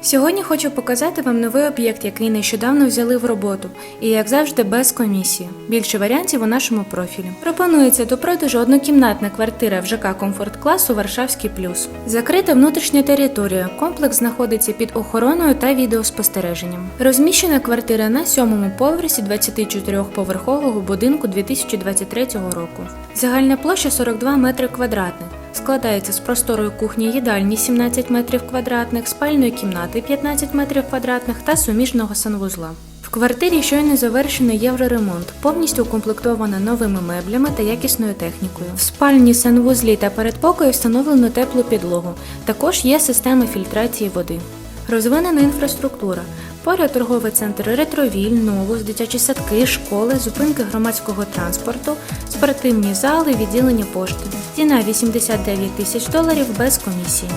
Сьогодні хочу показати вам новий об'єкт, який нещодавно взяли в роботу, і як завжди без комісії. Більше варіантів у нашому профілі. Пропонується до продажу однокімнатна квартира в ЖК комфорт класу Варшавський плюс. Закрита внутрішня територія. Комплекс знаходиться під охороною та відеоспостереженням. Розміщена квартира на сьомому поверсі 24-поверхового будинку 2023 року. Загальна площа 42 метри квадратних. Складається з просторої кухні їдальні 17 метрів квадратних, спальної кімнати 15 метрів квадратних та суміжного санвузла. В квартирі щойно завершений євроремонт, повністю укомплектована новими меблями та якісною технікою. В спальні, санвузлі та передпокої встановлено теплу підлогу. Також є система фільтрації води. Розвинена інфраструктура. Поряд торговий центр Ретровіль, Новус, дитячі садки, школи, зупинки громадського транспорту, спортивні зали, відділення пошти. Ціна 89 тисяч доларів без комісії.